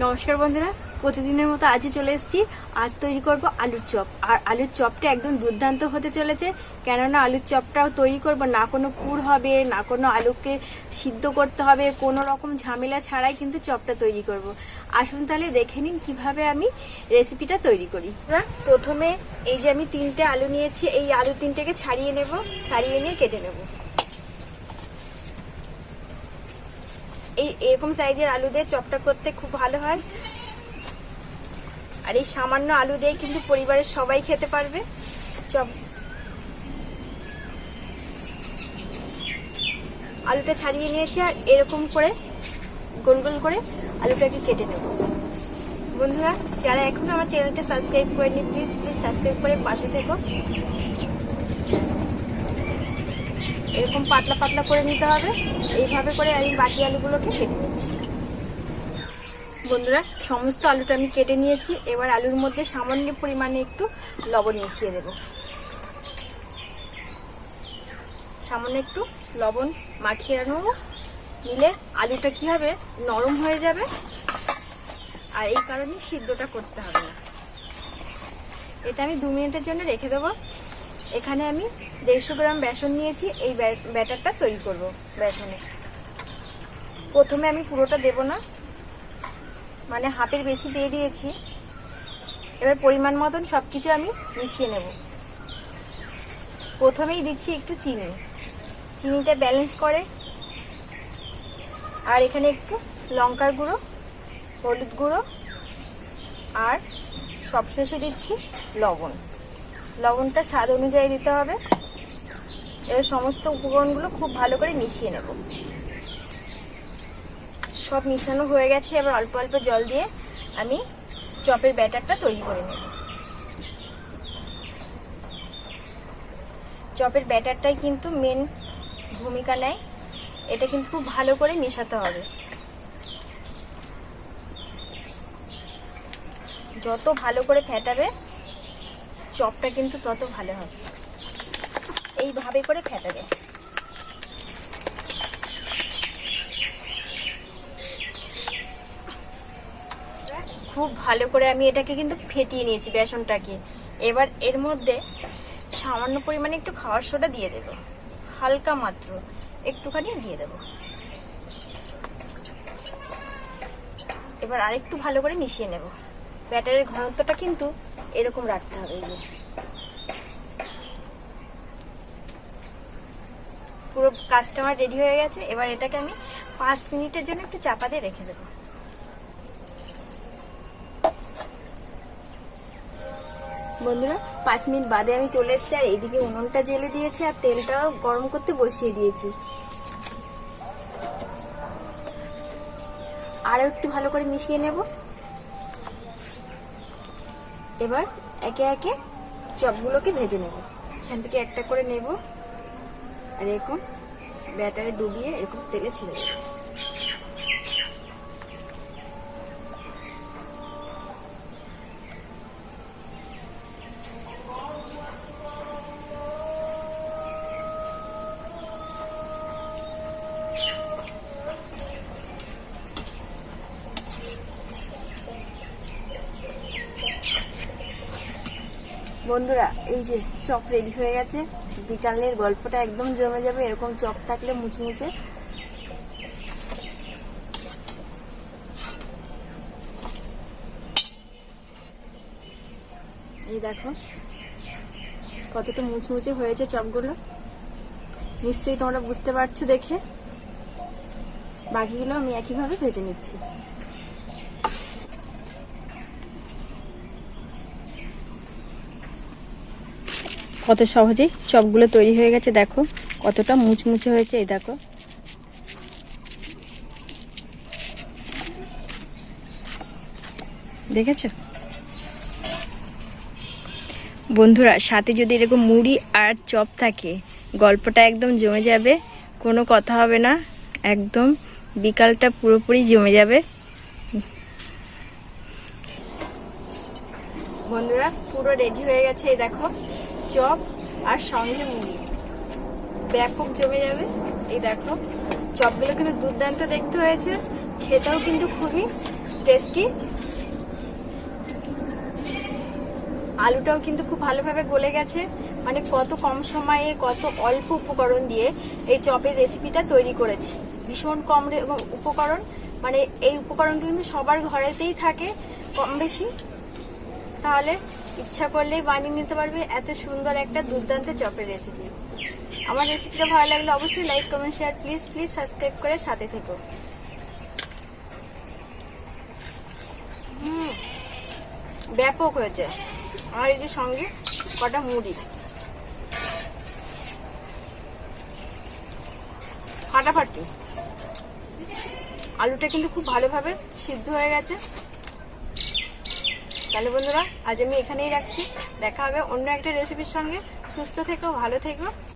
নমস্কার বন্ধুরা, প্রতিদিনের মতো আজও চলে এসেছি। আজ তৈরি করব আলুর চপ। আর আলুর চপটা একদম দুর্দান্ত হতে চলেছে, কেননা আলুর চপটাও তৈরি করব। না কোনো পুর হবে, না কোনো আলুকে সিদ্ধ করতে হবে, কোনো রকম ঝামেলা ছাড়াই কিন্তু চপটা তৈরি করব। আসুন তাহলে দেখে নিন কীভাবে আমি রেসিপিটা তৈরি করি। প্রথমে এই যে আমি তিনটে আলু নিয়েছি, এই আলু তিনটেকে ছাড়িয়ে নেব, ছাড়িয়ে নিয়ে কেটে নেব। এই এরকম সাইজের আলু দিয়ে চপটা করতে খুব ভালো হয়। আর এই সামান্য আলু দিয়ে কিন্তু পরিবারের সবাই খেতে পারবে। চপ। আলুটা ছাড়িয়ে নিয়েছি আর এরকম করে, গোল গোল করে আলুটাকে কেটে নেব। বন্ধুরা, যারা এখন আমার চ্যানেলটা সাবস্ক্রাইব করেনি প্লিজ প্লিজ সাবস্ক্রাইব করে পাশে থেকো। এরকম পাতলা পাতলা করে নিতে হবে। এইভাবে করে আমি বাকি আলুগুলোকে কেটে নিচ্ছি। বন্ধুরা, সমস্ত আলুটা আমি কেটে নিয়েছি। এবার আলুর মধ্যে সামান্য পরিমাণে একটু লবণ মিশিয়ে দেব। সামান্য একটু লবণ মাখিয়ে নেব। নিলে আলুটা কি হবে? নরম হয়ে যাবে। আর এই কারণে সিদ্ধটা করতে হবে না। এটা আমি দু মিনিটের জন্য রেখে দেবো। এখানে আমি দেড়শো গ্রাম বেসন নিয়েছি, এই ব্যাটারটা তৈরি করব বেসনে। প্রথমে আমি পুরোটা দেব না মানে হাফের বেশি দিয়ে দিয়েছি। এবার পরিমাণ মতন সব কিছু আমি মিশিয়ে নেব। প্রথমেই দিচ্ছি একটু চিনি। চিনিটা ব্যালেন্স করে, আর এখানে একটু লঙ্কার গুঁড়ো, হলুদ গুঁড়ো, আর সবশেষে দিচ্ছি লবণ। লবণটা স্বাদ অনুযায়ী দিতে হবে। এবার সমস্ত উপকরণগুলো খুব ভালো করে মিশিয়ে নেব। সব মিশানো হয়ে গেছে, এবার অল্প অল্প জল দিয়ে আমি চপের ব্যাটারটা তৈরি করে নেব। চপের ব্যাটারটাই কিন্তু মেন ভূমিকা নেয়। এটা কিন্তু খুব ভালো করে মেশাতে হবে। যত ভালো করে ফেটাবে চপটা কিন্তু তত ভালো হবে। এইভাবে করে ফেটাবে খুব ভালো করে আমি এটাকে কিন্তু ফেটিয়ে নিয়েছি বেসনটাকে। এবার এর মধ্যে সামান্য পরিমাণে একটু খাওয়ার সোডা দিয়ে দেব। হালকা মাত্র একটুখানি দিয়ে দেব। এবার আরেকটু ভালো করে মিশিয়ে নেব। ব্যাটারের ঘনত্বটা কিন্তু এরকম রাখতে হবে যে। পুরো কাস্টমার রেডি হয়ে গেছে। এবার এটাকে আমি পাঁচ মিনিটের জন্য একটু চাপা দিয়ে রেখে দেবো। বন্ধুরা, পাঁচ মিনিট বাদে আমি চলে এসেছি, আর এইদিকে উনুনটা জেলে দিয়েছি, আর তেলটাও গরম করতে বসিয়ে দিয়েছি। আরও একটু ভালো করে মিশিয়ে নেব। এবার একে একে চপগুলোকে ভেজে নেব। এখান থেকে একটা করে নেব। আর এরকম ব্যাটারে ডুবিয়ে এরকম তেলে ছেড়ে দেবো। বন্ধুরা, এই যে চপ রেডি হয়ে গেছে। বিকালের গল্পটা একদম জমে যাবে, এরকম চপ থাকলে মুচমুচে। এই দেখো, কতটা মুচমুচে হয়েছে চপগুলো। নিশ্চয়ই তোমরা বুঝতে পারছ দেখে। বাকিগুলো আমি একইভাবে ভেজে নিচ্ছি। কত সহজেই চপগুলো তৈরি হয়ে গেছে, দেখো। কতটা মুচমুচে হয়েছে, এই দেখো। দেখেছ? বন্ধুরা, সাথে যদি এরকম মুড়ি আর চপ থাকে, গল্পটা একদম জমে যাবে, কোনো কথা হবে না, একদম বিকালটা পুরোপুরি জমে যাবে। বন্ধুরা, পুরো রেডি হয়ে গেছে, এই দেখো। চপ আর সঙ্গে মুড়ি। ব্যাপক জমে যাবে। এই দেখো, চপগুলো কিন্তু দুর্দান্ত দেখতে হয়েছে। খেতেও কিন্তু খুবই টেস্টি আলুটাও কিন্তু খুব ভালোভাবে গলে গেছে। মানে কত কম সময়ে, কত অল্প উপকরণ দিয়ে এই চপের রেসিপিটা তৈরি করেছি। ভীষণ কম উপকরণ। মানে এই উপকরণটা কিন্তু সবার ঘরেতেই থাকে, কম বেশি। তাহলে ইচ্ছা করলেই বানিয়ে নিতে পারবে এত সুন্দর একটা দুর্দান্ত চপের রেসিপি আমার রেসিপিটা ভালো লাগলে অবশ্যই like comment share please please subscribe করে সাথে থেকো। ব্যাপক হয়েছে। আর এই যে সঙ্গে কটা মুড়ি। ফাটাফাটি। আলুটা কিন্তু খুব ভালোভাবে সিদ্ধ হয়ে গেছে। তাহলে বন্ধুরা, আজ আমি এখানেই রাখছি। দেখা হবে অন্য একটা রেসিপির সঙ্গে। সুস্থ থেকো, ভালো থেকো।